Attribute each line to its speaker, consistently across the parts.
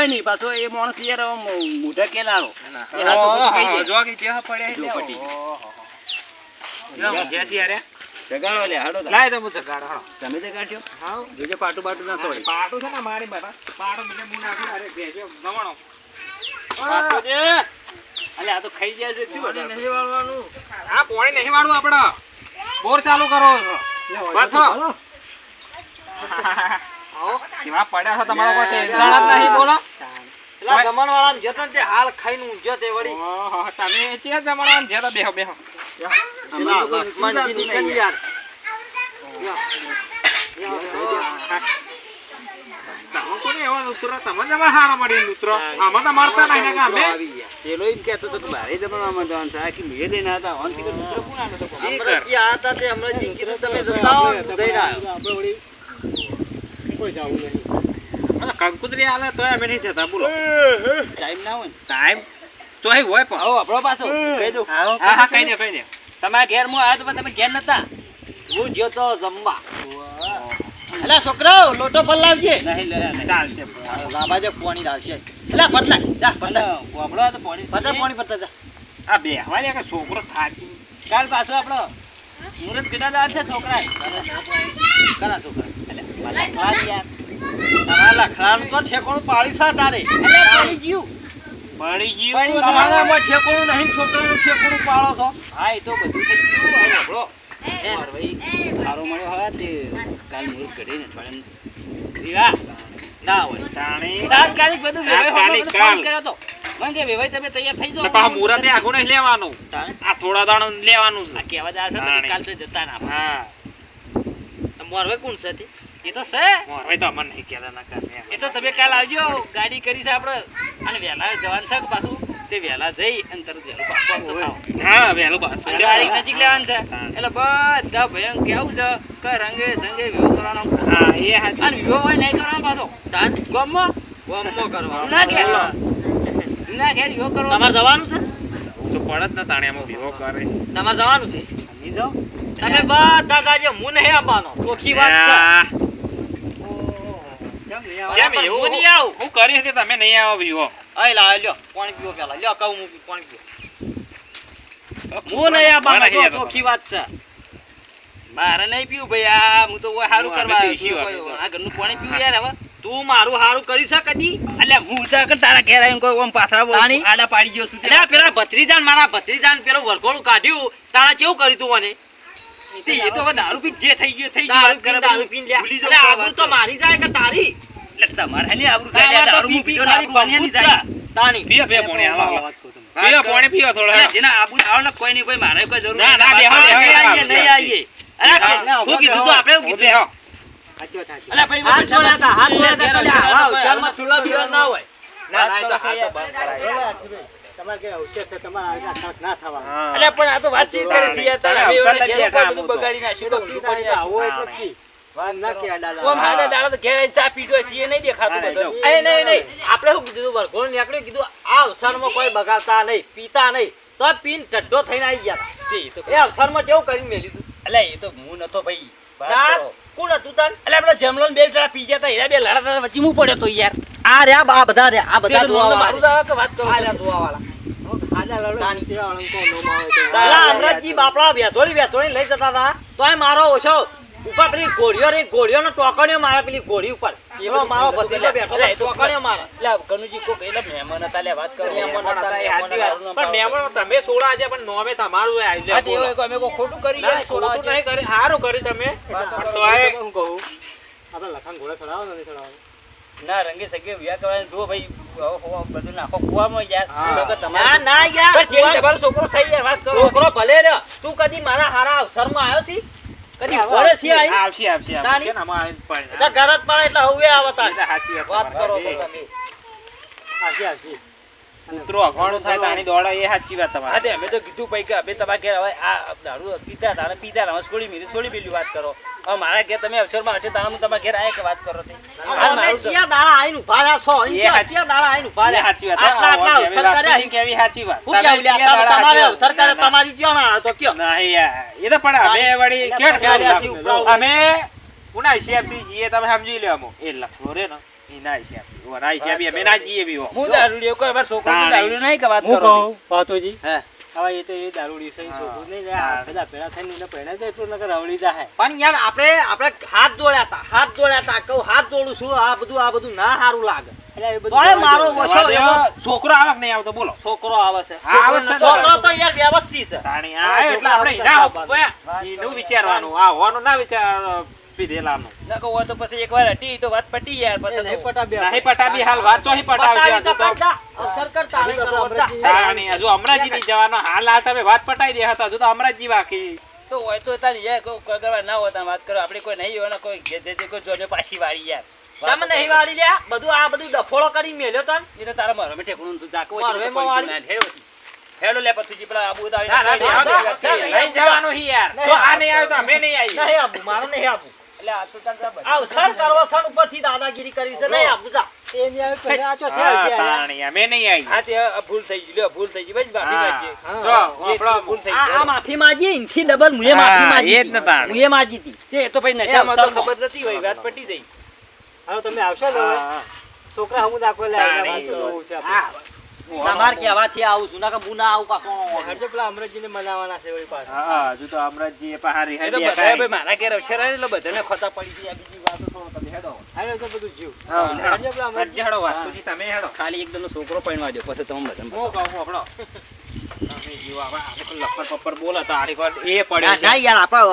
Speaker 1: હોય નહીં પાછો એ માણસ યાર મોઢા કેલારો.
Speaker 2: જો કે ત્યાં પડ્યા
Speaker 1: જો પટી ગયું.
Speaker 2: ઓહો. જો ઊંઘ્યા છીએ યાર.
Speaker 1: જગાડો લે હાડો
Speaker 2: લાય તો હું જગાડ,
Speaker 1: તમે જગાડશો
Speaker 2: હાવ.
Speaker 1: જોજો પાટું બાટું ના છોડે
Speaker 2: પાટું છે ને મારી બાપા. પાટું બીજે મું નાખું, અરે ભેજો, ગમણો.
Speaker 1: પાટું છે. અલે આ તો ખાઈ ગયા છે શું
Speaker 2: નહીં વાળવાનું. આ પાણી નહીં વાળવું આપણે. બોર ચાલુ કરો પાછો. આવો. કેવા પડ્યા છો તમારા કોઈ ટેન્શન જ નહીં બોલો
Speaker 3: પેલા ગમણવાળાને જતો તે હાલ ખાઈને ઊંઘ્યો તે વળી.
Speaker 2: તમે ચિયા જમણવા જે તો બેહો. બેહો.
Speaker 3: મનથી નીકળી યાર.
Speaker 2: તમે કોને એવા ઉતરો તમે જ અમારે હારા મળી ઉતરો આમાં નહીં. કંકુતરી આલે તોય અમે નહીં જતા બોલો
Speaker 1: ટાઈમ ના હોય
Speaker 2: ટાઈમ ચોહી હોય પણ
Speaker 1: હો આપણો પાછો કહી દઉં.
Speaker 2: હા હા દે દે
Speaker 1: તમારા ઘેરમાં આવ્યો પણ તમે ઘેર નતા
Speaker 3: હું ગયો તો જમવા. અલા છોકરાઓ લોટો પલાવજે
Speaker 1: નહીં લે.
Speaker 2: ચાલશે
Speaker 3: લાબાજે પાણી લાવશે અલા બદલાય જા
Speaker 1: વાપરો આ તો પાણી
Speaker 3: પડતા જા
Speaker 2: આ બેહવા દે કે છોકરો થાકી
Speaker 1: ચાલ પાછો આપણો મુરત કેટલા દાડા છે છોકરા
Speaker 3: છોકરા
Speaker 1: એટલે યાર.
Speaker 3: તમારા લખડાનું તો ઠેકોણું પાડી છે તારે
Speaker 1: પડી ગયું.
Speaker 2: પડી
Speaker 1: પડી
Speaker 2: ગયું
Speaker 1: ગયું.
Speaker 3: તમારામાં ઠેકોણું નહીં છોકરાનું ઠેકોણું પાડો છો
Speaker 1: હા એ તો બધું થઈ ગયું હવે વાપરો.
Speaker 3: હે?
Speaker 1: મારો ભાઈ સારો મળ્યો હવે તે કાલ મુહૂર્ત ઘડીને અઠવાડિયાનું.
Speaker 3: ના હોય
Speaker 1: તાત્કાલિક બધું વેવાઈ
Speaker 2: તાત્કાલિક
Speaker 1: મને
Speaker 2: કાલ.
Speaker 1: કર્યો તો. મને કે તમે તૈયાર થઈ જાઓ.
Speaker 2: ને પાછું મુહૂર્તે નહીં લેવાનું આ થોડા દાણ લેવાનું છે
Speaker 1: જાય છે કાલ તો જતા ના.
Speaker 2: હા
Speaker 3: મોરવે કોણ છે તે?
Speaker 1: એ તો છે.
Speaker 2: મોરવાઈ તો અમને નહીં કહેતા ના કરે
Speaker 1: એ તો તમે કાલ આવજો ગાડી કરી છે આપણે અને વહેલા જવાનું છે પાછું. તે વહેલા જઈ અને તરત વહેલું પાછું
Speaker 2: હા વહેલું પાછું.
Speaker 1: ગાડી નજીક લેવાનું છે. એટલે બધા ભયં કેવું છે. કે રંગે સંગે વિવો કરવાનો.
Speaker 2: હા એ હા
Speaker 1: અને વિવો હોય નહીં કરવાનો પાછો.
Speaker 3: તાન?
Speaker 1: ગમો?
Speaker 3: ગમો કરવાનો.
Speaker 1: ના કે ના કે વિવો કરવાનો
Speaker 3: તમારે જવાનું છે?
Speaker 2: તો પડે જ ને તાણે અમે વિવો કરે.
Speaker 3: તમારે જવાનું છે?
Speaker 1: નહીં જાઓ?
Speaker 3: તમે બધા જાજો હું નહીં આપવાનો ચોખ્ખી વાત છે
Speaker 2: આ,
Speaker 1: ઓહો. કેમ નહીં આવવાનું?
Speaker 2: જેમ એવું
Speaker 3: નહીં આવું.
Speaker 2: હું કરી હતી તમે નહીં આવો પીવો
Speaker 3: અહીં લાવે લ્યો પાણી પીવો પેલા. લ્યો કહું હું પાણી પીવો હું નહીં આવવાનો
Speaker 2: મને
Speaker 3: ચોખ્ખી વાત છે.
Speaker 1: મારે નહીં પીવું ભાઈ આ હું તો ઓય હારું કરવા
Speaker 2: તો.
Speaker 1: આ ઘરનું પાણી પીવું યાર હવે?
Speaker 3: તું મારું હારું કરી છે કદી?
Speaker 1: એટલે હું ઉતાર તારા ઘેર આવીને કોઈ ઓમ પાથરા
Speaker 3: પાણી
Speaker 1: આડા પાડી ગયો છું તે.
Speaker 3: એટલે પેલા ભત્રીજાન મારા ભત્રીજાન પેલો વરઘોડું કાઢ્યું. તારા કેવું કર્યું તું મને.
Speaker 1: એ તો હવે દારૂ પી જે થઈ ગયું થઈ ગયું.
Speaker 3: દારૂ
Speaker 1: પી કરે
Speaker 3: દારૂ
Speaker 1: જાઓ
Speaker 3: આબરૂ તો. મારી જાય કે તારી?
Speaker 1: એટલે તમારે હેલી આબરૂ કાઢ્યા, દારૂ હું પીધો ને
Speaker 3: ખાલી
Speaker 1: આબરૂ જાય.
Speaker 3: છે. તાણી
Speaker 2: પોણી હાલો. પોણી પીઓ થોડો
Speaker 1: જેના આવે ને કોઈ નહીં કોઈ મારે કોઈ જરૂર
Speaker 2: ના, ના,
Speaker 1: નહીં.
Speaker 2: બેહો, બેહો,
Speaker 3: નહીં
Speaker 2: બેહો.
Speaker 3: આવીએ, નહીં આવીએ. અરે,
Speaker 2: હું
Speaker 3: કીધું તું આપણે કીધું
Speaker 2: બેહો.
Speaker 1: અલ્યા ભાઈ,
Speaker 3: હાથ હતા, હાથ હતા, આવા ચૂલા પીવા ના હોય
Speaker 2: ના, ના,
Speaker 1: પણ આ તો વાતચીત કરી છે યાર તારા. બગાડી નાખ્યું તો ઊંધું પડી નાખ્યું.
Speaker 2: હા.
Speaker 1: ઓમ હાડા દાડા તો ઘેર આવીને ચા પીધો છે એ નહીં દેખાતું
Speaker 2: હા,
Speaker 1: બધું.
Speaker 3: એ નહીં. નહીં આપણે શું કીધું તું? નીકળ્યું કીધું આ અવસરમાં કોઈ બગાડતા નહીં પીતા નહીં. તો પીન ઢડ્ડો થઈને આવી ગયા.
Speaker 1: એ તો
Speaker 3: એ કેવું કરીને મેલી તું?
Speaker 1: અલ્યા એ તો હું નતો ભાઈ. વાત
Speaker 3: ના,
Speaker 1: કરો.
Speaker 3: કોણ હતું તાન?
Speaker 1: અલ્યા પેલો જમલો બે જણા પી ગયા તા, બે લડતા હતા, વચ્ચે હું પડ્યો તો યાર.
Speaker 3: આ રહ્યા આ બધા રહ્યા આ
Speaker 1: બધા જ આવે કે વાત કરો?
Speaker 3: આ રહ્યા પેલા અમરતજી બાપડા વેધોળી વેધોળી લઈ જતા હતા તો મારો ઓછો. ઉપર પેલી ગોળીઓ રે ગોળીઓ નો ટોકણીઓ મારા પેલી ગોળી ઉપર. એનો મારો ભત્રીજો બેઠો ટોકણીઓ મારે.
Speaker 1: એટલે કનુજી કોક એટલે મહેમાન હતા લે વાત કરો.
Speaker 3: મહેમાન હતા.
Speaker 2: પણ મહેમાનો તમે સોડા છે પણ નોમે તમારું એ આઈ લે
Speaker 1: હા, કે અમે કો ખોટું કરી છોડવા
Speaker 2: ખોટું નહીં કરી હારું કરી તમે. પણ તોય
Speaker 1: ના રંગે સગે વ્યા કરવાને જો ભાઈ બધું નાખો. કુવામાં યાર
Speaker 2: હા.
Speaker 3: ના ના યાર
Speaker 1: તમારો છોકરો સહી યાર વાત કરો.
Speaker 3: છોકરો ભલે રહ્યો. તું કદી મારા હારા અવસરમાં આવ્યો છી?
Speaker 2: આવશે. આવશે. આવશે
Speaker 3: ઘર પડે? એટલે હવે આવતા. વાત કરો. તમે.
Speaker 2: કૂતરો અઘવાણું થાય તાણી દોડા એ સાચી વાત
Speaker 1: હા
Speaker 2: તમારી
Speaker 1: અમે તો કીધું ભાઈ કે અમે તમારા ઘેર હવે આ દારૂ પીતા હતા પીતા હવે છોડી મેલી છોડી મેલી વાત કરો. હવે મારા ઘેર તમે અવસરમાં હશે તાણે હું તમારા ઘેર આયા કે વાત કરો તે?
Speaker 3: અમે
Speaker 1: મારું તો-
Speaker 3: ચિયા દાડા આઈને ઊભા રહ્યા છો
Speaker 2: એ
Speaker 3: ચિયા દાડા આઈને
Speaker 2: ઊભા
Speaker 3: રહ્યા.
Speaker 2: સાચી વાત.
Speaker 3: આટલા આટલા અવસર કર્યા
Speaker 2: નથી કેવી સાચી વાત.
Speaker 3: હું કેવું લ્યા,
Speaker 2: તમે
Speaker 3: તમે- તમારે અવસર કરે તમારી ચિયો ના તો કયો?
Speaker 2: નહીં યાર, એ તો પણ અમે વળી બોલતા?
Speaker 3: ઉપરાવું.
Speaker 2: અમે ઉના તમે સમજી લો અમુક એ લખો રે ને.
Speaker 3: પણ યાર આપણે આપણે હાથ જોડ્યા હતા હાથ જોડ્યા હતા કહું હાથ જોડું છું આ બધું આ બધું ના સારું લાગે. મારો.
Speaker 2: છોકરો આવે કે નહીં આવતો? બોલો.
Speaker 3: છોકરો આવે છે.
Speaker 2: હા, આવે છે.
Speaker 3: છોકરો તો યાર વ્યવસ્થિત છે.
Speaker 2: એટલે આપણે હીરા ઊભા. એનું વિચારવાનું. આ હોવાનું ના વિચાર પીધેલાનું
Speaker 1: ના હોય તો પછી એકવાર હટી તો વાત પટી યાર
Speaker 4: દો. નહીં
Speaker 1: પછી
Speaker 2: નહીં પટાબી હાલ વાત ચોહી
Speaker 3: પટાવી તો
Speaker 2: તો.
Speaker 3: કરતા અવસર કરતા નહીં કરો બધા.
Speaker 2: હજુ અમરાજી ની જવાનો. હાલ આ તમે વાત પટાઈ દે હતા હજુ તો અમરાજી બાકી
Speaker 1: તો હોય તો તારી યાર કોઈ કોઈ કરવા ના હોતા વાત કરો. આપણે કોઈ નહીં હોય ને કોઈ જે જે કોઈ જોને પાછી વાળી યાર.
Speaker 3: તમે નહીં વાળી લ્યા. બધું આ બધું ડફોળો કરી મેલ્યો તન.
Speaker 1: એ તો તારા મારો મેઠે ગુણ તું જાકો
Speaker 3: વાળી?
Speaker 1: હેડો લે. પછી પેલા આબુ ઉદાવી
Speaker 2: ના જવાનું હી યાર. આ નહીં આવ્યું તો અમે નહીં આવી
Speaker 3: નહીં આબુ મારો નહીં આપું.
Speaker 1: એટલે આ તો બધા
Speaker 3: અવસર કરવો સણ ઉપરથી દાદાગીરી કરવી છે. નહીં આપ જા.
Speaker 4: એ નહીં આવે પહેલા આ ચો થયો છે.
Speaker 2: તાણી અમે નહીં આવી.
Speaker 1: હા તે ભૂલ થઈ ગઈ લ્યો ભૂલ થઈ ગઈ. બસ માફી
Speaker 2: હા.
Speaker 1: માંગીએ.
Speaker 2: જો, આપણો
Speaker 1: ભૂલ થઈ ગઈ
Speaker 3: આ માફી માંગી ઇનથી ડબલ મુએ માફી માંગી
Speaker 2: એ જ ને તાણ.
Speaker 3: મુએ માંગી હતી.
Speaker 1: તે તો ભાઈ નશામાં તો ખબર નથી હોય વાત પટી જઈ.
Speaker 4: હવે તમે આવશો ને છોકરા હું દાખવા લે આ
Speaker 2: તાણી.
Speaker 4: છે
Speaker 2: હા.
Speaker 3: તમાર કહેવાથી આવું છું ના કે બુ ના આવું પાછો
Speaker 4: હરજો પેલા અમરજીને મનાવવાના છે વળી પાછા.
Speaker 2: હા, હજુ તો અમરાજી એ પહાડી
Speaker 1: એ તો
Speaker 2: હાલી
Speaker 1: ભાઈ મારા ઘેર અવસર એટલે બધાને ખોટા પડી ગઈ બીજી વાતો થોડો તમે હેડો
Speaker 4: હાલો તો બધું જીવ.
Speaker 2: હા,
Speaker 4: હરજો પેલા અમરજી.
Speaker 2: હેડો, વાસ્તુજી તમે હેડો.
Speaker 1: ખાલી એકદમ છોકરો પૈણવા દો પછી તમે બધા
Speaker 2: હું કહું.
Speaker 3: આપણો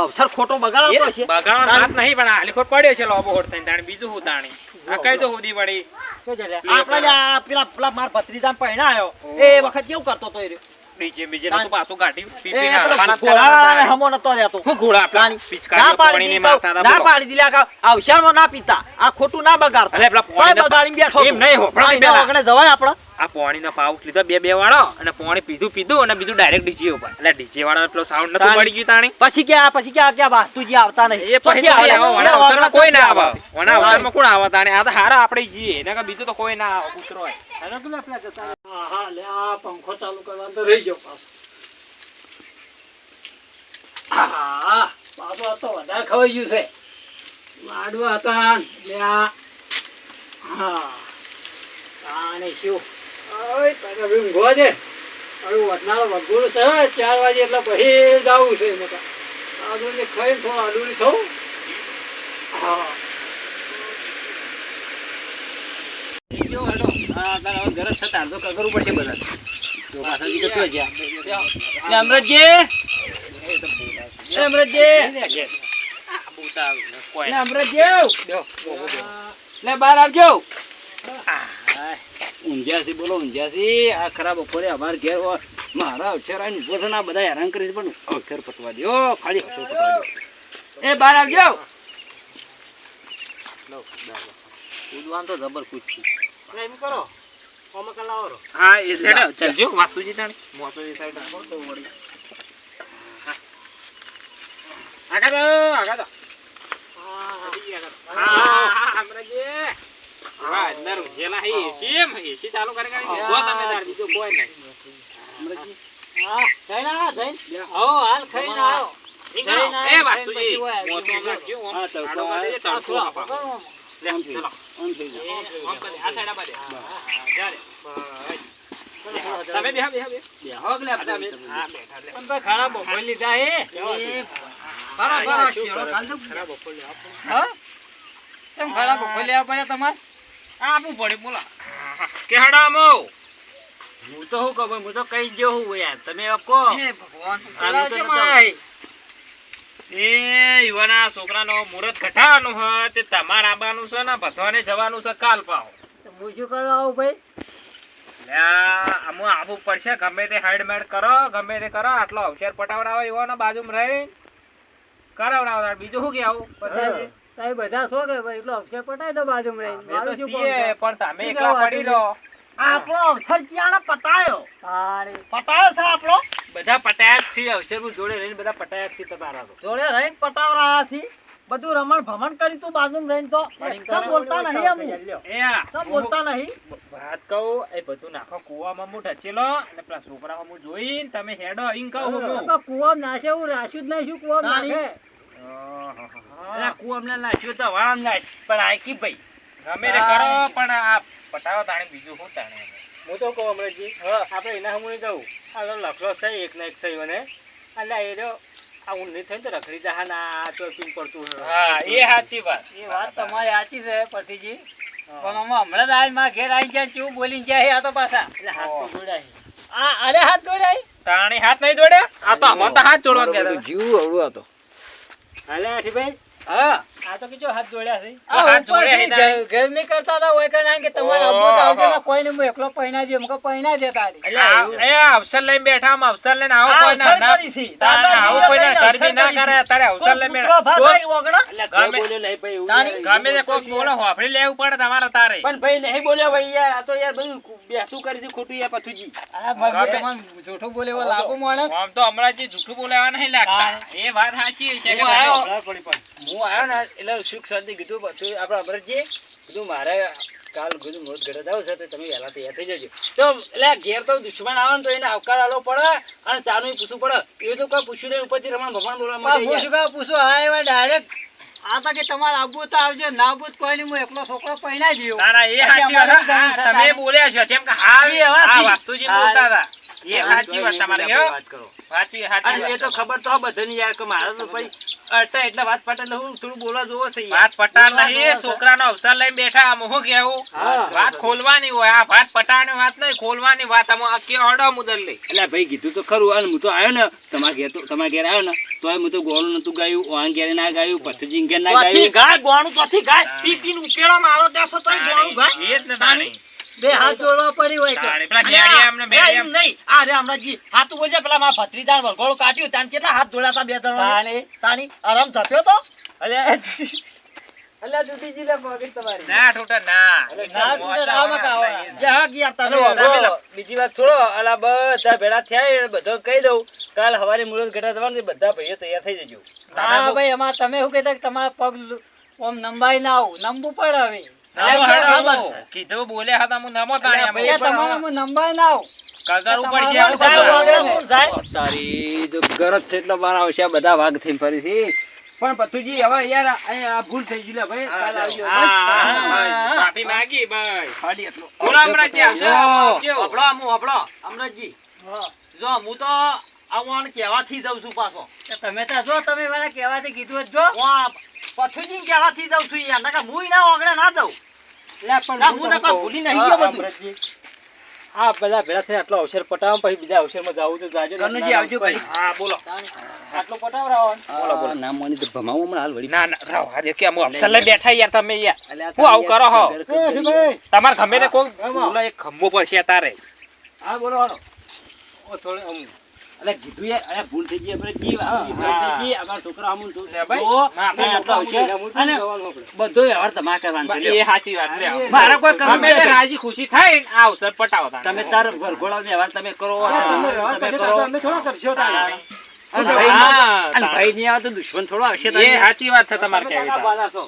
Speaker 3: અવસર ખોટો
Speaker 2: એ બગાડવાનો નહીં, પણ આલીખોટ પડ્યો છે લોબો હોડ થઈને. બીજું હું તાણી? આ કઈ તો હોદી વળી?
Speaker 4: શું છે
Speaker 3: આપણે આ પેલા પેલા માર ભત્રીજા પહેણાયો એ વખત કેવું કરતો તો એ?
Speaker 2: ડીજે બીજે નતો પાછું
Speaker 3: ગાટી
Speaker 2: હળવાના જ
Speaker 3: ઘોડાવાળાને
Speaker 2: કરવાના.
Speaker 3: હમો નતો રહેતો.
Speaker 2: હું ઘોડા આપલા
Speaker 3: પિચકારી
Speaker 2: પાણી
Speaker 3: ની પાડી
Speaker 2: મારતા
Speaker 3: ના પાડી દીલા કા આ માં ના પીતા. આ ખોટું ના બગાડતા.
Speaker 2: એટલે પેલા પાણી
Speaker 3: બગાડી બેઠો
Speaker 2: એમ નહીં, હો
Speaker 3: આ
Speaker 2: બેલા
Speaker 3: એના જવાય આપણે?
Speaker 2: આ પોણીનો પાઉચ લીધો બે બે વાળો અને પોણી પીધું પીધું અને બીજું ડાયરેક્ટ ડીજે ઉપર એટલે ડીજે વાળો પેલો સાઉન્ડ નતો પડી ગયું તાણી
Speaker 3: પછી કે આ પછી કે આ કે આ વાસ્તુજી આવતા નહીં
Speaker 2: એ પછી
Speaker 3: આવે. એ
Speaker 2: અવસરમાં કોઈ ના આવે. વણા અવસરમાં કોણ આવે તાણી આ તો હારા આપણે જઈએ એના કે બીજું તો કોઈ ના આવે કૂતરો હોય
Speaker 4: હેલો પેલા પેલા જતા હા, હા, લે આ પંખો ચાલુ કરવાનો તો રહી ગયો પાછો. આહા, પાછો આ તો વધારે ખવાઈ ગયું છે લાડવા હતા લે આ. હા. શું તને હવે દે હવે વટનાળો વગોળ છે ચાર વાગે એટલે પછી જવું છે નકર. આદુને ખાઈને થોડું આદુની થવું હા
Speaker 1: જો હેડો આ ઘરે છે તાર તો કરવું પડશે બધા જો પાછળથી તો થયો જ્યાં. લે અમરતજી. લે અમરતજી.
Speaker 2: આ બૂટા કોઈ
Speaker 1: લે અમરતજી. લે બહાર આવજો. ઊંઝાથી બોલો ઊંઝાથી આ ખરાબ બપોરે અમાર ઘેર હોય. મારા અક્ષર આવીને ઊભો છે ને બધા હેરાન કરી પણ અક્ષર પટવા દો ખાલી અક્ષર પટવા દો એ બહાર આવજો
Speaker 3: કૂદવાનું તો જબર કૂદથી.
Speaker 4: છે એમ કરો.
Speaker 2: હા એ સાઈડ ચાલજો વાસ્તુજી તાણી મોટો એ સાઈડ રાખો તો વળી આગળ દો, આગળ દો. હા, હા, અમરાજી. હા, અંદર ઊંઘેલા હે. AC એમ, AC ચાલુ કરી કરી ઊંઘો તમે તાર, બીજું કોઈ નહીં.
Speaker 4: હા જઈને આવો જઈને. આવો હાલ ખાઈને આવો.
Speaker 2: એ
Speaker 4: આવો,
Speaker 2: વાસ્તુજી,
Speaker 4: પછી હોય.
Speaker 2: મોતો રાખજો, ઓમ.
Speaker 1: હા, તડકો
Speaker 2: આડો કરી દે,
Speaker 4: આ
Speaker 2: તડકો આપા. લે,
Speaker 1: આમ થઈ આમ થઈ જાય.
Speaker 2: ઓમ કરી આ સાઈડ આપા દે. હા, ચાલે. બસ.
Speaker 4: થોડા
Speaker 2: તમે બેહો, બેહો, બેહો.
Speaker 1: બેહો કે આપણે
Speaker 2: તમે-
Speaker 1: તમે.
Speaker 2: હા, બેઠા, બેઠા.
Speaker 4: પણ ભાઈ બપોર લીધા હે.
Speaker 3: એ. બરાબર. આ શેરો ઘાલ
Speaker 4: હા? કેમ ખાના બપોર લેવા પડ્યા તમારે?
Speaker 2: આ આપવું પડે, બોલા. કે હડામો.
Speaker 1: હું તો શું કહું હું તો કઈ જ હું યાર. તમે કહો.
Speaker 3: ભગવાન
Speaker 1: આનું તો
Speaker 4: કેમ
Speaker 1: નતો.
Speaker 4: આય?
Speaker 2: એ યુવાના છોકરાનો મુહૂર્ત ઘટાવાનું હોય તે તમારે આવવાનું છે ને જવાનું છે કાલ પાહો.
Speaker 4: તો હું શું આવું ભાઈ?
Speaker 2: લ્યા, આમાં આવવું પડશે ગમે તે હેડમેડ કરો ગમે તે કરો આટલો અવસર પટાવડાવો યુવાનો બાજુમાં રહી કરાવડાવો બીજું શું કે આવું?
Speaker 4: તમે બધા શો કે ભાઈ એટલો અક્ષર પટાઈ દો છે?
Speaker 2: પણ તમે એકલા પડી લો
Speaker 3: આપણો અવસર ક્યાં પટાયો? પટાયો છે આપણો?
Speaker 2: બધા પટાયા જ છીએ અવસર જોડે રહીને બધા પટાયા જ છીએ તમારા
Speaker 3: જોડે રહીને પટાવ રહ્યા છીએ બધું રમણ ભમણ કરી તું બાજુ રહીને તો. કેમ બોલતા નહીં અમુ કેમ બોલતા નહીં.
Speaker 2: વાત કહું એ બધું નાખો કુવામાં હું ઢચેલો અને પેલા છોકરા હું જોઈને તમે હેડો અહીં કહું
Speaker 4: કુવા નાશે હું રાશું જ નહીં શું
Speaker 3: કુવા.
Speaker 4: નાખે
Speaker 1: અલા કુવામ ના નાખ્યું તો વાળામ નાખ પણ આ કી ભાઈ?
Speaker 2: ગમે તે કરો પણ આ પટાવો તાણે બીજું શું તાણે?
Speaker 1: હું તો કહું અમરજી આપણે એના હમું જવું. આ લખલો છે એક ને એક થઈ મને એટલે એ જો આ ઊંધી થઈને તો રખડી જા ના આ તો પીન પડતું
Speaker 2: હા એ સાચી વાત.
Speaker 4: એ વાત તમારી સાચી છે પતિજી પણ અમે હમણાં જ આવી માં ઘેર આવી ગયા ચૂ બોલી ગયા હે આ તો પાછા.
Speaker 1: એટલે હાથ તો જોડાય.
Speaker 4: આ અરે હાથ દોડાય
Speaker 2: તાણી હાથ નહીં જોડ્યા? આ તો અમે તો હાથ જોડવા ગયા
Speaker 1: જીવ અવળું હતો હાલે આઠીભાઈ. હા.
Speaker 4: આ તો કીધું હાથ જોડ્યા છે.
Speaker 2: તો હાથ જોડ્યા તારે.
Speaker 4: ઘર નહીં કરતા હતા હોય કે કે તમારે
Speaker 2: ઓહો.
Speaker 4: અબૂત આવજો ને હું એકલો પૈણા દે મુકો પૈણા દે તારી.
Speaker 1: એટલે
Speaker 2: આ-
Speaker 1: એવું-
Speaker 2: એ અવસર લઈને બેઠા આમ અવસર લઈને આવો કોઈ ના ના-
Speaker 3: કરી છે.
Speaker 2: તાણે
Speaker 3: દાદા
Speaker 2: આવું
Speaker 3: જીવન
Speaker 2: કોઈ ના ઘર બી ના કરે તારે અવસર લઈને બેઠા.
Speaker 3: ભાઈ ઓગણા?
Speaker 2: ગમે-
Speaker 1: બોલ્યો નહીં ભાઈ એવું
Speaker 2: ગમે તે કોક બોલો હોભળી લેવું પડે તમારે તારે.
Speaker 1: પણ ભાઈ નહીં બોલ્યો ભાઈ યાર આ તો યાર બધું બેસતું કરી છે ખોટું યાર પથુજી.
Speaker 4: આ મને જૂઠું બોલે એવો લાગુ માણસ.
Speaker 2: આમ તો હમણાં જે જૂઠું બોલાવા નહીં લાગતા. એ વાત સાચી છે કે
Speaker 1: હું આવ્યો ને એટલે સુખ શાંતિ કીધું પછી આપણે અમરજી કીધું મારે કાલ કીધું મોત ઘરે આવશે તો તમે વહેલા તૈયાર થઈ જજો. તો એટલે ઘેર તો દુશ્મન આવે ને તો એને આવકાર આલો પડે અને ચાનું પૂછવું પડે. એ તો કોઈ પૂછ્યું નહીં ઉપરથી રમણ ભગવાન બોલવા
Speaker 4: કહું પૂછું હા એવા ડાયરેક્ટ આ તો તમારે આબુ તો આવજો ના આબુ કોઈ નહીં હું એકલો છોકરો પૈણા જેવો.
Speaker 2: ના ના એ સાચી વાત. તમે બોલ્યા છો જેમ કે હાલ આ વાસ્તુજી બોલતા હતા. એ સાચી વાત તમારી
Speaker 1: વાત કરો.
Speaker 2: સાચી સાચી
Speaker 1: એ તો ખબર તો બધાને યાર કે મારે તો ભાઈ અટે એટલે વાત પાટે હું થોડું બોલવા જોવો છે
Speaker 2: વાત પટાર નહીં છોકરાનો અવસર લઈને બેઠા આમ હું કેવું? વાત ખોલવાની હોય આ વાત પટારની વાત નહીં ખોલવાની વાત. આમ આ કે અડો મુદલ લઈ
Speaker 1: એટલે ભાઈ કીધું તો ખરું અને હું તો આવ્યો ને તમારા ઘેર તો તમારા ઘેર આવ્યો ને. તોય હું તો ગોળું નતું ગાયું વાં ઘેરે ના ગાયું પથજી ઘેર ના ગાયું
Speaker 3: ગાય ગોણું ત્યાંથી ગાય પી પીને ઉકેળા મારો ત્યાં તોય ગોણું ગાય
Speaker 2: એ જ ને તાણી.
Speaker 4: બે હાથ જોડવા પડી હોય કે
Speaker 2: પેલા ઘેડિયા અમને
Speaker 3: અરે એમ નહીં. આ રે હમણાંજી. હાથું બોલજે, પેલા મારા ભત્રીજાને વરઘોડું કાઢ્યું, તાન કેટલા હાથ જોડાતા બે ત્રણ
Speaker 4: તાણી.
Speaker 3: તાણી. આરામ થપ્યો તો?
Speaker 1: અલ્યા દુધીજી લે પકડ તમારી
Speaker 2: ના ઠોટા ના
Speaker 4: ના ઠોટા ના મકા આવા.
Speaker 3: ગયા તમે.
Speaker 1: અલો, અલો, બીજી વાત થોડો અલા બધા ભેળા થયા એટલે બધો કહી દઉં કાલ હવારે મુરત ઘટા થવાનું બધા ભાઈઓ તૈયાર થઈ જજો
Speaker 4: હા ભાઈ એમાં તમે શું કહેતા કે તમારા પગ ઓમ નંબાઈ ના આવું નંબવું પડે હવે
Speaker 2: નામો
Speaker 3: અરે,
Speaker 2: હેડો,
Speaker 3: બરાબર
Speaker 2: નામો.
Speaker 3: છે.
Speaker 2: કીધું બોલ્યા હતા હું નામો તાણી
Speaker 4: તમારે હું નંબાઈ ના આવું
Speaker 2: કગર ઉપર છે
Speaker 4: તમારે
Speaker 2: આવું
Speaker 3: જાય
Speaker 2: બધું.
Speaker 3: વગર કોણ જાય?
Speaker 1: તારી જો ગરજ છે એટલે બાર આવશે બધા વાઘ થઈને ફરીથી પણ પથુજી હવે યાર આ ભૂલ થઈ ગઈ લે ભાઈ કાલ આવજો.
Speaker 2: માફી માંગી ભાઈ
Speaker 1: ખાલી એટલો
Speaker 2: બોલો હમણાં જે આવશે, આવજો.
Speaker 3: હભળો, આમ હભળો. અમરતજી, જો હું તો આવવાનું કહેવાથી જાઉં છું પાછો
Speaker 4: તમે તો જો તમે મને કહેવાથી કીધું જ જો
Speaker 3: પછી આ કહેવાથી જાઉં છું યાર નકર હું ના ઓગળે ના જાઉં
Speaker 1: લે પણ હું.
Speaker 3: ભૂલી નહીં ગયો બધું.
Speaker 1: આ બધા ભેળા થઈને આટલો અવસર પટાવો પછી બીજા અવસરમાં જાવું તો જાજો કનુજી આવજો ભાઈ.
Speaker 2: હા બોલો.
Speaker 4: આટલો પટાવરાવો
Speaker 1: બોલો બોલો. ના મને તો ભમાવો હમણાં હાલ વળી.
Speaker 2: ના ના રાવ આ દેખ કે આમ અફસર લઈ બેઠા યાર તમે યાર. હું આવું કરો હો? તમાર કરી ને કોઈ બોલો. એક ખંભો પડશે તારે.
Speaker 1: હા બોલો હાલો. ઓ થોડે આમ. અલે કીધું યાર અરે ભૂલ થઈ ગઈ આપણે જી ભૂલ થઈ ગઈ અમારા છોકરા આમ તો અને આટલો અવસર અને બધો વ્યવહાર તમારે કરવાનો છે
Speaker 2: એ સાચી વાત લે
Speaker 1: મારા કોઈ કામ
Speaker 2: ગમે રાજી ખુશી થાય? આ અવસર પટાવો.
Speaker 1: તમે તાર ગોળા વ્યવહાર તમે કરો તમે કરો. અને ભાઈ
Speaker 2: હા,
Speaker 1: અને ભાઈ નહીં આવે તો દુશ્મન થોડો આવશે
Speaker 2: એ સાચી વાત છે તમારે કેવી
Speaker 1: તો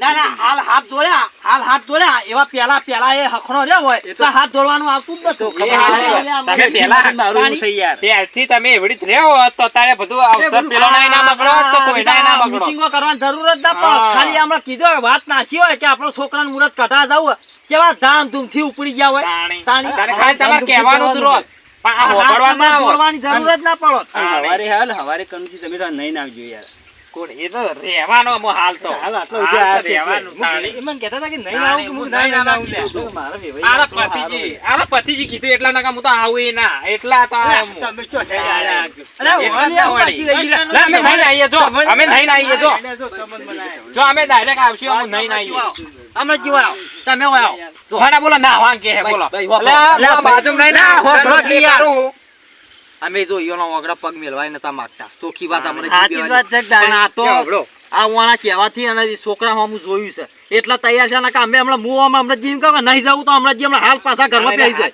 Speaker 3: ના ના હાલ હાથ ધોળ્યા હાલ હાથ ધોળ્યા. એવા પેલા પેલા એ હખણો રહ્યો હોય તો હાથ ધોળવાનું આવતું જ નતું.
Speaker 2: એ સાચી વાત.
Speaker 3: એટલે
Speaker 2: તમે પેલા
Speaker 1: મારું છે યાર.
Speaker 2: ત્યારથી તમે એવડી જ રહ્યો હોત તો તારે બધું અવસર પેલો નાય ના બગડો તો કોઈ નાય ના બગડો
Speaker 3: મીટિંગો કરવાની જરૂર જ ના પડે. ખાલી હમણાં કીધો વાત નાસી હોય કે આપણો છોકરાનું મુહૂર્ત કઢા જવું હોય. કેવા ધામધૂમથી ઉપડી ગયા હોય.
Speaker 2: તાણી.
Speaker 3: તાણી.
Speaker 2: તમારે કહેવાનું જ રોજ. પણ આ
Speaker 3: આ
Speaker 2: ના
Speaker 3: પડો
Speaker 1: હવારે હાલ હવારે કનુજી તમે તો નહીં આવજો યાર.
Speaker 2: કોણ? એ તો રહેવાનો અમો હાલ તો
Speaker 1: હાલ આટલો
Speaker 2: હાલ
Speaker 1: આ
Speaker 2: તો
Speaker 1: છે.
Speaker 2: રહેવાનું
Speaker 1: એટલે.
Speaker 2: તાણી.
Speaker 3: મને કહેતા હતા કે નહીં આવું કે
Speaker 2: હું
Speaker 3: હું
Speaker 2: નહીં
Speaker 3: નહીં
Speaker 2: આવું
Speaker 3: આવું
Speaker 2: લે.
Speaker 1: તો મારો
Speaker 2: આલા પતિજી આલા પતિજી કીધું એટલા નકા હું તો આવું ના. એટલા તો.
Speaker 3: તમે
Speaker 2: અરે, જ ના. ના, અમે નહીં આવીએ જો. અમે નહીં આવીએ જો. જો અમે ડાયરેક્ટ આવશું અમે નહીં આવીએ
Speaker 3: અમે જીવાયો તમે જો.
Speaker 2: મને બોલો ના વાંક હે, બોલો.
Speaker 3: લે,
Speaker 2: બાજુમાં
Speaker 3: ના, યાર. અમે જો ઈયોનો ઓગળા પગ મેલવાય નતા માંગતા. ચોખ્ખી વાત અમને
Speaker 4: વાત છે
Speaker 3: પણ આ તો આ વાણા કહેવાથી અને છોકરા હું જોયું છે. એટલા તૈયાર છે ને કે અમે હમણાં મું આમાં હમણાં જીમ કહો કે નહીં જવું તો હમણાં જી હમણાં હાલ પાછા ઘરમાં પહેરી જાય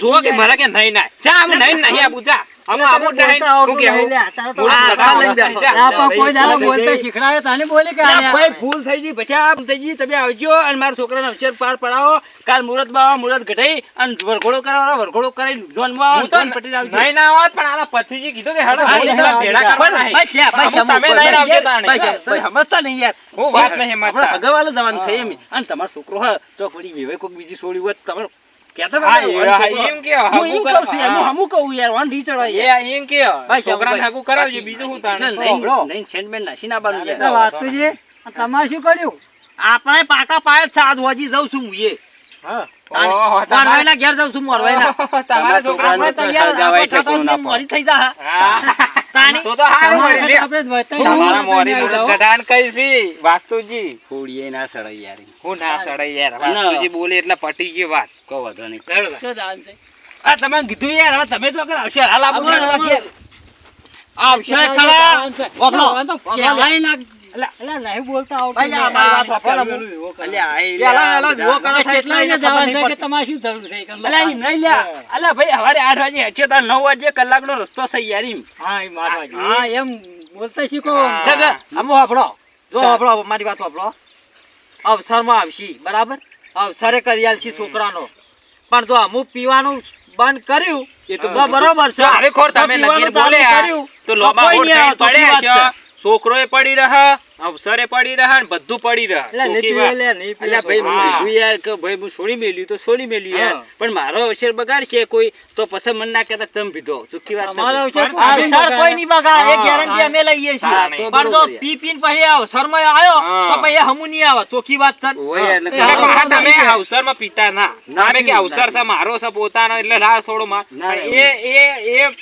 Speaker 2: જુઓ કે મારા કે નહીં ના. ચા અમે નહીં નહીં આવું જા. આમાં આબુ નહીં. હું કહેવું? મૂળ
Speaker 3: આ
Speaker 2: લગાવો.
Speaker 3: બેઠો.
Speaker 4: આ કોઈ દાડો બોલતા શીખડાયો તને બોલે કે
Speaker 1: અલ્યા ભાઈ ભૂલ થઈ ગઈ. પછી થઈ ગઈ. તમે આવજો અને મારા છોકરાને અક્ષર પાર પડાવો. કાલ મુરતમાં મુરત ઘટાઈ અને વરઘોડો કરવાનો વરઘોડો કરી જોનમાં
Speaker 2: હું તો
Speaker 1: જોન આવજો.
Speaker 2: નહીં ના આવત, પણ આના પતિજી કીધું કે હેડો
Speaker 1: હા,
Speaker 2: હોળી
Speaker 1: હા,
Speaker 2: તમે નહીં આવજો તાણે.
Speaker 1: સમજતા નહીં યાર.
Speaker 2: હું વાત નહીં
Speaker 1: જવાનું છે એમ. અને તમારો છોકરો હા ચોકડી વેવાય કોઈક બીજી છોડી હોત તમારો ને,
Speaker 2: એ-
Speaker 1: છોકરો.
Speaker 2: એ
Speaker 1: ના
Speaker 4: તમારે શું કર્યું?
Speaker 3: આપણે પાકા પાયે જ સાત વાજી જઉં છું
Speaker 4: હું
Speaker 2: તમારે-
Speaker 3: મોરવાઈના ઘેર જઉં છું મોરવાઈના
Speaker 2: તમારા છોકરાને
Speaker 3: આપણે તૈયાર
Speaker 1: ના
Speaker 3: થઈ જા
Speaker 2: હા. તો તો હારું
Speaker 4: તમારે
Speaker 2: લે.
Speaker 4: આપણે જ
Speaker 2: તમારા મોરી મુરત ગઢાન કઈ વાસ્તુજી.
Speaker 1: ફોડીએ ના સળાઈ યાર.
Speaker 2: હું ના સડાઈ યાર. વાસ્તુજી બોલે એટલે પટી ગઈ વાત.
Speaker 1: કહો વાંધો નહીં.
Speaker 4: છે?
Speaker 1: આ તમે કીધું યાર હવે તમે તો આગળ આવશે. હાલ આપો
Speaker 3: આવશે ખરા.
Speaker 4: તો ને.
Speaker 1: રસ્તો છે યાર એમ.
Speaker 4: બોલતા શીખો.
Speaker 3: જો મારી વાત વાપરો. અવસરમાં આવશી બરાબર? અવસરે કરી આલશી છોકરાનો. પણ જો અમુક પીવાનું બંધ કર્યું
Speaker 1: એ તો
Speaker 3: બરોબર
Speaker 2: તમે બોલે તો લોબા છે. છોકરોએ પડી રહ્યા અવસરે પડી રહ્યા ને બધું પડી રહ્યા
Speaker 4: એટલે નહીં પીવે, નહીં પીવે
Speaker 1: ભાઈ
Speaker 4: છોકરા.
Speaker 1: મેં
Speaker 2: હા.
Speaker 1: કીધું યાર કે ભાઈ હું છોડી મેલ્યું તો છોડી મેલ્યું યાર. પણ મારો અવસર બગાડશે કોઈ તો પછી મને ના કહેતા તમે પીધો. ચૂકી વાત છે.
Speaker 4: અવસર કોઈ નહીં
Speaker 3: બગાડ. એ ગેરંટી અમે લઈએ છીએ. પણ જો. પી પીન પછી અવસરમાં આવ્યો તો પછી હમું નહીં આવે. ચોખ્ખી વાત
Speaker 2: સર તમે અવસર અવસરમાં પીતા ના.
Speaker 1: ના
Speaker 2: કે અવસર છે મારો છે પોતાનો એટલે રાહ થોડો માર. એ એ એ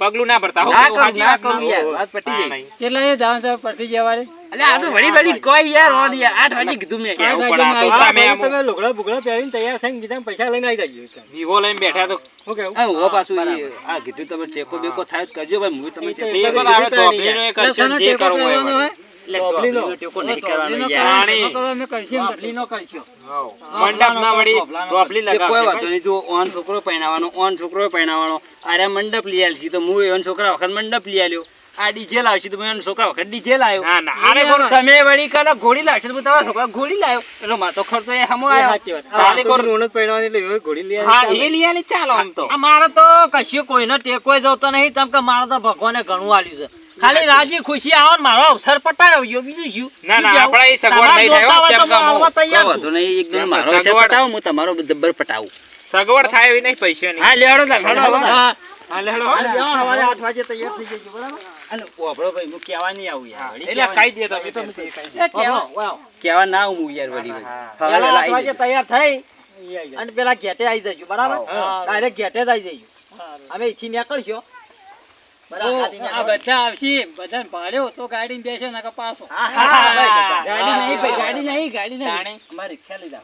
Speaker 2: પગલું ના ભરતા હો,
Speaker 1: ના કરું, ના કરું. યાર, વાત પટી ગઈ.
Speaker 4: ચેલા એ જવાનું છે પરથી જવાને?
Speaker 1: અલે આ તો વળી વળી કોઈ યાર ઓન યાર. આઠ વાગે કીધું મેં.
Speaker 4: કે
Speaker 2: ઉપર આ તો તમે
Speaker 4: તમે લુગડા બુગડા પહેરીને તૈયાર થઈને કીધા પૈસા લઈને આવી જજો
Speaker 2: વિવો લઈને બેઠા તો.
Speaker 4: ઓકે કેવું?
Speaker 1: આ ઊભો પાછું આ કીધું તમે ટેકો બેકો થાય કરજો ભાઈ. હું તમે ટેકો-
Speaker 4: આવે
Speaker 2: તો આવે
Speaker 4: કીધું
Speaker 2: ચોપડીનો એ
Speaker 4: એટલે
Speaker 2: કરશે જે કરવું હોય
Speaker 1: ટેકો.
Speaker 4: કરો.
Speaker 2: મંડપ ના વળી ટોપલી
Speaker 1: તે કોઈ વાંધો
Speaker 2: લગાવશે
Speaker 1: નહીં જો ઓન છોકરો પહેણાવાનો ઓન છોકરો પહેણાવાનો આરે મંડપ લઈ આલશી તો હું એવન છોકરા વખત મંડપ લઈ આલ્યો. આ ડીજે લાવશે તો એનો છોકરા વખત ડીજે લાવ્યો
Speaker 2: ના
Speaker 1: તમે વળી કાલે ઘોડી લાવશે તો તમારા છોકરા ઘોડી લાવ્યો એટલે મારો ખર્ચો એ હમો આવ્યો.
Speaker 4: સાચી વાત. આ
Speaker 2: કોણ-
Speaker 4: પહેરવાની એટલે ઘોડી લઈ
Speaker 2: હા એ લઈ આલી ચાલો આમ તો.
Speaker 3: મારે તો કશું કોઈને ટેકોય જતો નહીં તમ કે મારે તો ભગવાને ઘણું આલ્યું છે. ખાલી રાજી ખુશી આવો ને મારો અવસર પટાયો ગયો બીજું શું
Speaker 2: ના, ના, એ સગવડ નહીં થાય, કેમ કે
Speaker 3: હું આલવા
Speaker 2: હું-
Speaker 3: તૈયાર
Speaker 1: વધુ નહીં
Speaker 2: એકદમ
Speaker 1: મારો
Speaker 2: સગવડ-
Speaker 1: છે પટાવું હું તમારો જબ્બર પટાવું
Speaker 2: સગવડ થાય એવી નહીં પૈસા ની
Speaker 1: હા લેડો તા હવે.
Speaker 3: હા.
Speaker 2: હા લેડો
Speaker 3: અને બેહો, સવારે વાગે તૈયાર થઈ જજો, બરાબર?
Speaker 1: અને ઓભળો ભાઈ હું કેવા નહીં આવું યાર
Speaker 2: એટલે કાઈ દે તમે તો.
Speaker 1: કહેવા ના આવું હું યાર વળી
Speaker 2: હા,
Speaker 1: વળી.
Speaker 3: પહેલા વાગે તૈયાર થઈ. અને પેલા ઘેટે આવી જજો બરાબર. ડાયરેક્ટ ઘેટે જ આવી જજો. અમે ઈથી નીકળશો
Speaker 4: આ. બધા આવશે. બધાને ભાડ્યો તો ગાડી બેસે નકર પાછો.
Speaker 1: ગાડી નહીં ગાડી નહીં ગાડી નહીં. અમારે રિક્ષા લઈ જાવ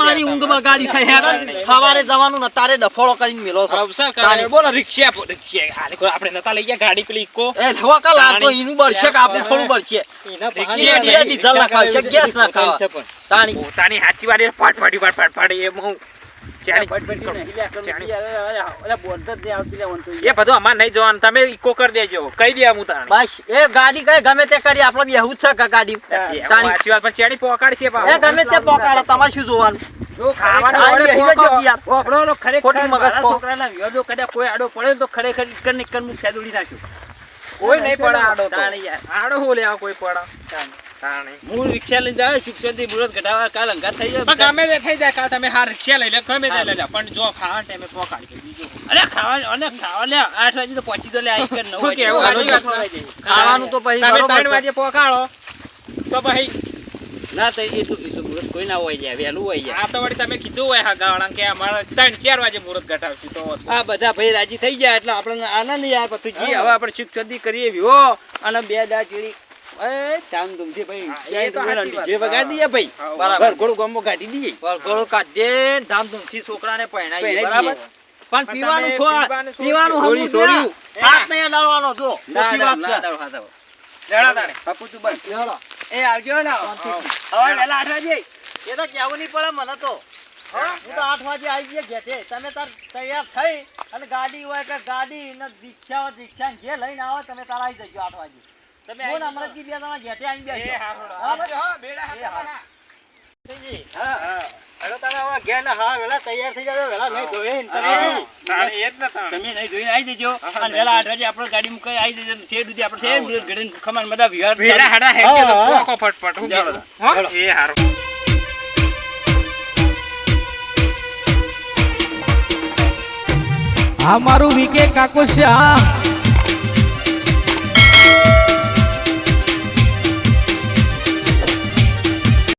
Speaker 3: મારી ઊંઘ બગાડી સવારે જવાનું ને તારે ડફોળો કરીને મેલો.
Speaker 2: બોલો રિક્ષા આપણે નતા લઈ ગયા ગાડી પેલી ઇકો.
Speaker 3: એનું બળશે કે આપણું થોડું બળશે?
Speaker 2: ડીઝલ
Speaker 3: છે, ગેસ
Speaker 4: પણ.
Speaker 3: તાણી.
Speaker 2: પોતાની હાચી વાત ફાટ ફાટી ફાટ ફાટ ફાટી એમ હું. ચાણી
Speaker 1: ફટફટી નહીં. લ્યા કરું
Speaker 2: ચાણી.
Speaker 1: યાર, અરે, અરે, બોલતો જ નહીં આવતી લ્યા, વંતો
Speaker 2: એ બધું અમાર નહીં જોવાનું. તમે ઇકો કરી દેજો. કહી દે હું તાણી.
Speaker 3: બસ એ ગાડી કઈ ગમે તે કરી આપણે બેહવું જ છે ગાડી.
Speaker 2: સાચી વાત પણ ચેડી પોકાડશે
Speaker 3: એ ગમે તે પોકાડે તમારે શું જોવાનું?
Speaker 1: કોઈ આડો પડે તો ખરેખર ઈકર ને ઈકર દોડી નાખ્યું.
Speaker 2: કોઈ નહીં પડે આડો. આડો હું લેવા કોઈ પડે.
Speaker 1: હું રિક્ષા લઈને જાવ કાલ થઈ જાય
Speaker 2: ગમે તે થઈ જાય કાં તમે હાર રિક્ષા લઈ લે ગમે તે લઈ લે પણ જો ખાવા ટાઈમે પોકાડજો બીજું
Speaker 1: અરે ખાવા અને ખાવા લે આઠ વાગે તો પહોંચી તો લે આ ઈકર નવ વાગે. ખાવાનું તો
Speaker 2: વાત.
Speaker 1: ખવાઈ જાય.
Speaker 3: ખાવાનું તો પછી
Speaker 2: તમે ત્રણ વાગે પોકાડો તો પછી
Speaker 1: ના તો એટલું કોઈ ના હોય જાય વહેલું હોય જાય.
Speaker 2: આ તો વળી તમે કીધું હોય હા ગાવડા કે અમારે ત્રણ ચાર વાગે મુહૂર્ત ઘટાડશું તો
Speaker 1: આ બધા ભાઈ રાજી થઈ ગયા એટલે આપણને આનંદ યાર પછી હવે આપણે શિક્ષણ કરીએ અને બે દા ચીડી એ ધામધૂમથી ભાઈ
Speaker 2: એ તો.
Speaker 1: જે વગાડી દઈએ ભાઈ.
Speaker 3: બરાબર.
Speaker 1: બરાબર. ઘોડું ગામમાં કાઢી દઈએ.
Speaker 3: વરઘોડો કાઢીએ ધામધૂમથી છોકરાને પરણાવીએ બરાબર? પણ
Speaker 2: પણ
Speaker 3: પીવાનું છો-
Speaker 2: પીવાનું છોડી
Speaker 3: પીવાનું
Speaker 1: છોડી,
Speaker 3: હમું
Speaker 1: છોડ્યું.
Speaker 3: હાથ નહીં અડાડવાનો જો
Speaker 1: ના
Speaker 3: વાત છે.
Speaker 1: દાવ હા દાવ
Speaker 2: લેવડા તાણે.
Speaker 1: બાપુ તું બંધ.
Speaker 4: લેવડો.
Speaker 1: એ આવજો ને હવે વહેલા આઠ વાગે
Speaker 3: એ તો કહેવું નહીં પડે મને તો. હું. તો આઠ વાગે આવી ગયા ઘેટે. તમે તાર તૈયાર થઈ અને ગાડી હોય કે ગાડી ને રિક્ષા હોય રિક્ષા જે લઈને આવો તમે તાર આવી જજો આઠ વાગે.
Speaker 1: તમે
Speaker 3: ને
Speaker 1: આવી
Speaker 3: બે જણા ઘેટે આવીને
Speaker 2: એ
Speaker 3: બેસજો.
Speaker 2: હારું લો.
Speaker 3: બરાબર?
Speaker 2: આવજો હો, બેડા
Speaker 3: એ
Speaker 2: હાથમાં
Speaker 3: હારું.
Speaker 2: ના.
Speaker 1: હા
Speaker 2: હા.
Speaker 3: હવે તમે હવે ઘેર હા વેલા તૈયાર થઈ જાજો વેલા નહીં ધોઈને તમે
Speaker 2: એ જ ને
Speaker 1: તમે નહીં જોઈને આવી જજો
Speaker 2: હા, હા,
Speaker 1: અને વહેલા આઠ આપણે ગાડી મૂકી આવી જજો તે સુધી આપણે છે ને ઘડીને ખમાન બધા વિહાર
Speaker 2: બેડા હાડા હેંગે તો
Speaker 3: હા, હા.
Speaker 2: પોકો ફટફટ. હું
Speaker 1: ચાલો.
Speaker 2: કીધું? હો?
Speaker 1: ચાલો.
Speaker 2: એ હારું.
Speaker 5: આ મારું વીકે કાકો છે આ